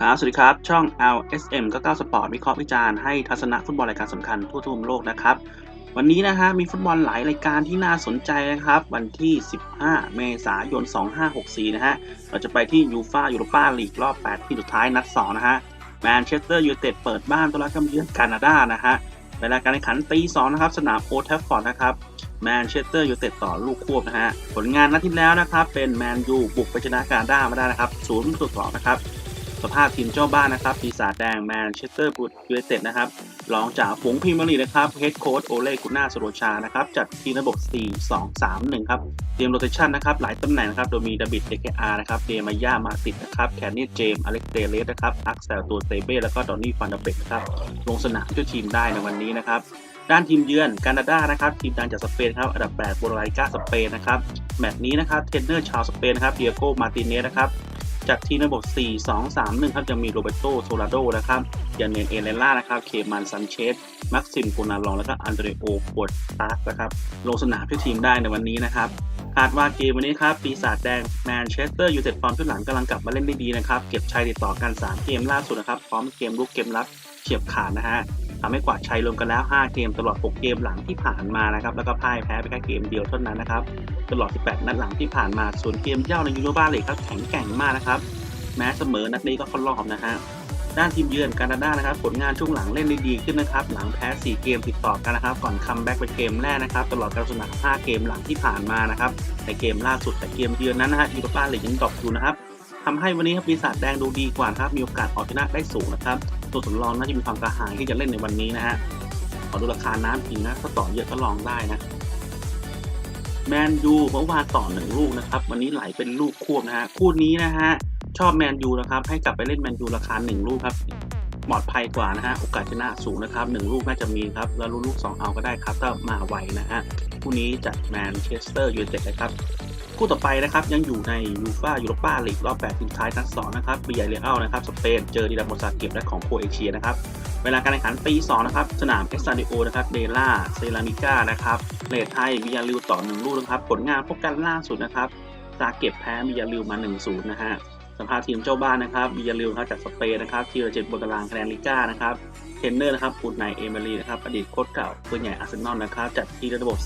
ครับ สวัสดีครับ ช่อง LSM 99 Sport วิเคราะห์วิจารณ์ให้ทัศนะฟุตบอลรายการสำคัญทั่วทุกมุมโลกนะครับ วันนี้นะฮะมีฟุตบอลหลายรายการที่น่าสนใจนะครับ วันที่ 15 เมษายน 2564 นะฮะ เราจะไปที่ยูฟายูโรปาลีกรอบ 8 ที่สุดท้ายนัด 2 นะฮะ แมนเชสเตอร์ยูไนเต็ดเปิดบ้านต้อนรับกำเยือนแคนาดานะฮะเวลาการแข่งขันตี2นะครับ สนามโอทัฟฟอร์ดนะครับแมนเชสเตอร์ยูไนเต็ดต่อลูกควบนะฮะ ผลงานนัดที่แล้วนะครับ เป็นแมนยูบุกไปชนะแคนาดามาได้นะครับ0ประตูต่อนะครับ สภาพทีมเจ้าบ้านนะครับ ปีศาจแดงแมนเชสเตอร์ยูไนเต็ดนะครับรองจากฝูงพรีเมียร์ลีกนะครับเฮดโค้ชโอเล่กุน่าสโรชานะครับจัดทีมระบบ 4 2 3 1 ครับเตรียมโรเตชันนะครับหลายตำแหน่งนะครับโดยมีดาบิดเอเคอาร์นะครับเดมาย่ามาติดนะครับแคนนี่เจมส์อเล็กเตเลสนะครับอักเซลตัวเตเบ้แล้วก็ดอนนี่ฟันเดเบกนะครับลงสนามช่วยทีมได้ในวันนี้นะครับด้านทีมเยือนแคนาดานะครับทีมดังจากสเปนครับอันดับ8โบรไลกาสเปนนะครับแมตช์นี้นะครับเทรนเนอร์ชาวสเปนนะครับเดียโกมาติเนสนะครับ จากทีมระบบ 4 2 3 1 ครับจะมีโรเบโตโซลาโดนะครับยานเนนเอเลล่านะครับ เคมันซันเชสมักซิมโกนาลอง แล้วก็อันเดรโอโคดตาร์กนะครับ ลงสนามช่วยทีมได้ในวันนี้นะครับคาดว่าเกมวันนี้ครับ ปีศาจแดงแมนเชสเตอร์ยูไนเต็ดฟอร์มชุดหลังกำลังกลับมาเล่นได้ดีนะครับ เก็บชัยติดต่อกัน 3 เกมล่าสุดนะครับ พร้อมเกมลุกเกมรับเฉียบขาดนะฮะ ทำให้กวาดชัยรวมกันแล้ว 5 เกมตลอด 6 เกมหลังที่ผ่านมานะครับ แล้วก็พ่ายแพ้ไปแค่เกมเดียวเท่านั้นนะครับ ตลอด 18 นัดหลังที่ผ่านมา ส่วนเกมเย่าในยูโรบาลีครับแข็งแกร่งมากนะครับ แม้เสมอนัดนี้ก็เข้ารอบนะฮะ ด้านทีมเยือนแคนาดานะครับ ผลงานช่วงหลังเล่นได้ดีขึ้นนะครับ หลังแพ้ 4 เกมติดต่อกันนะครับ ก่อนคัมแบ็กเป็นเกมแรกนะครับ ตลอดการสนาม5เกมหลังที่ผ่านมานะครับ ในเกมล่าสุดแต่เกมเยือนนั้นนะฮะยูโรปาลียังตกอยู่นะครับทำให้วันนี้ครับปีศาจแดงดูดีกว่านะครับ มีโอกาสเอาชนะได้สูงนะครับ ตัวสำรองน่าจะมีความกระหายที่จะเล่นในวันนี้นะฮะ ขอดูราคาน้ำจริงนะถ้าต่อเยอะก็ลองได้นะแมนยูเมื่อวานต่อหนึ่งลูกนะครับ วันนี้ไหลเป็นลูกควบนะฮะคู่นี้นะฮะชอบแมนยูนะครับ ให้กลับไปเล่นแมนยูราคาหนึ่งลูกครับปลอดภัยกว่านะฮะโอกาสชนะสูงนะครับหนึ่งลูกน่าจะมีครับ แล้วลูกสองเอาก็ได้ครับถ้ามาไวนะฮะคู่นี้จากแมนเชสเตอร์ยูไนเต็ดนะครับ คู่ต่อไปนะครับยังอยู่ในยูฟ่ายูโรปาลีกรอบ8ทีมท้ายนัดสองนะครับบีไอเรอัลนะครับสเปนเจอดีดาโมซาเก็บและของโคเอเชียนะครับเวลาการแข่งขันตี2นะครับสนามเอ็กซาดิโอนะครับเดล่าเซรามิก้านะครับเลทไทยมิยาลิวต่อ1ลูกนะครับผลงานพบกันล่าสุดนะครับซาเก็บแพ้มิยาลิวมา 1-0 นะฮะสภาทีมเจ้าบ้านนะครับมิยาลิวครับจากสเปนนะครับทีละเจ็ดบนตารางคะแนนลิก้านะครับเทนเนอร์นะครับปูดไนเอเมรีนะครับอดีตโค้ชเก่าปืนใหญ่อาร์เซนอลนะครับจัดทีระบบ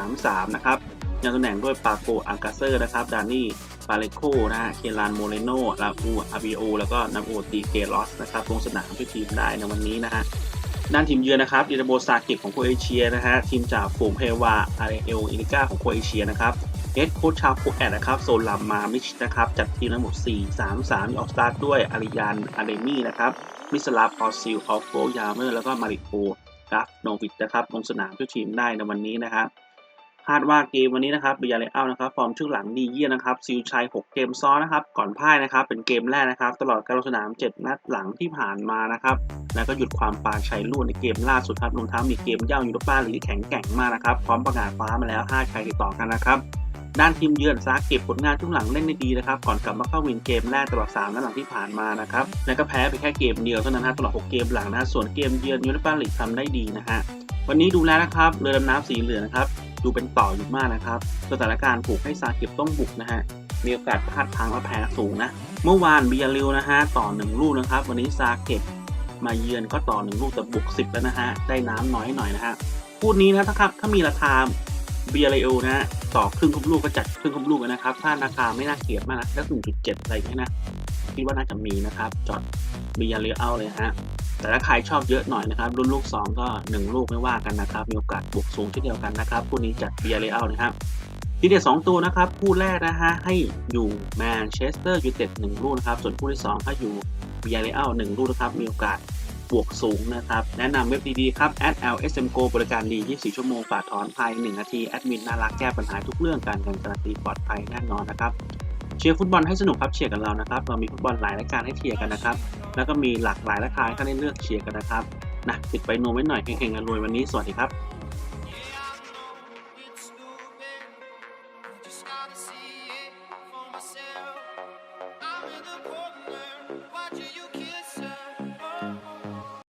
4-3-3 นะครับ ยังตำแหน่งด้วยปาโกอากาเซอร์นะครับดานี่ปาเลโคนะฮะเคลานโมเรโนลาอูอาบิโอแล้วก็นาโอตีเกลอสนะครับลงสนามช่วยทีมได้ในวันนี้นะฮะด้านทีมเยือนนะครับดินาโบซาเก็บของโคเอเชียนะฮะทีมจากฝูงเพวาอาร์เอลอินิก้าของโคเอเชียนะครับเฮดโคชาโคแอดนะครับโซลัมามิชนะครับจัดทีมทั้งหมด 4 3 3มีออกสตาร์ทด้วยอาริยานอาเดมี่นะครับมิสลาฟออซิลออฟโฟยาเมอร์แล้วก็มาริโกกราฟโนวิดนะครับลงสนามช่วยทีมได้ในวันนี้นะครับ คาดว่าเกมวันนี้นะครับบิยาเลอัลนะครับฟอร์มช่วงหลังดีเยี่ยมนะครับซิลชัย 6 เกมซ้อนนะครับก่อนพ่ายนะครับเป็นเกมแรกนะครับ ตลอดการลงสนาม 7 นัดหลังที่ผ่านมานะครับแล้วก็หยุดความปาชัยลู่ในเกมล่าสุดครับรวมทั้งมีเกมเย่ายูโรปาลีกแข็งแกร่งมากนะครับพร้อมประกาศฟ้ามาแล้ว 5 ชัยติดต่อกันนะครับด้านทีมเยือนซาเก็บผลงานช่วงหลังเล่นได้ดีนะครับ ก่อนกลับมาเข้าวินเกมแรกตลอด3นัดหลังที่ผ่านมานะครับ แล้วก็แพ้ไปแค่เกมเดียวเท่านั้นนะตลอด 6 เกมหลังนะส่วนเกมเยือนยูโรปาลีกทำได้ดีนะฮะวันนี้ดูแลนะครับเรือดำน้ำสีเหลืองนะครับ ดูเป็นต่ออยู่มากนะครับ สถานการณ์ผูกให้ซาเก็บต้องบุกนะฮะ มีโอกาสพลาดทางและแพ้สูงนะ เมื่อวานบียาริวนะฮะต่อหนึ่งลูกนะครับ วันนี้ซาเก็บมาเยือนก็ต่อหนึ่งลูกแต่บุกสิบแล้วนะฮะ ได้น้ำน้อยหน่อยนะฮะพูดนี้นะถ้าครับถ้ามีราคาบียาริวนะฮะต่อครึ่งคบลูกก็จัดครึ่งคบลูกนะครับ ถ้าราคาไม่น่าเกลียดมากนะสักหนึ่งจุดเจ็ดอะไรอย่างเงี้ยนะคิดว่าน่าจะมีนะครับ จอดบียาริวเอาเลยฮะ แต่ถ้าใครชอบเยอะหน่อยนะครับ รุ่นลูก 2 ก็ 1 ลูกไม่ว่ากันนะครับ มีโอกาสบวกสูงเช่นเดียวกันนะครับคู่นี้จัดเบียร์เลอัลนะครับทีเด็ด2ตัวนะครับคู่แรกนะฮะให้อยู่แมนเชสเตอร์ยูไนเต็ด1ลูกนะครับ ส่วนคู่ที่2ให้อยู่เบียร์เลอัล1ลูกนะครับ มีโอกาสบวกสูงนะครับ แนะนำเว็บดีๆครับ @lsmgo บริการดี 24 ชั่วโมงฝากถอนภาย 1 นาที แอดมินน่ารักแก้ปัญหาทุกเรื่องการเงินการันตีปลอดภัยแน่นอนนะครับ เชียร์ฟุตบอลให้สนุกครับเชียร์กับเรานะครับ เรามีฟุตบอลหลายรายการให้เชียร์กันนะครับ แล้วก็มีหลากหลายราคาให้ท่านได้เลือกเชียร์กันนะครับนะติดไปโนไว้หน่อยเฮงๆกันรวยวันนี้สวัสดีครับ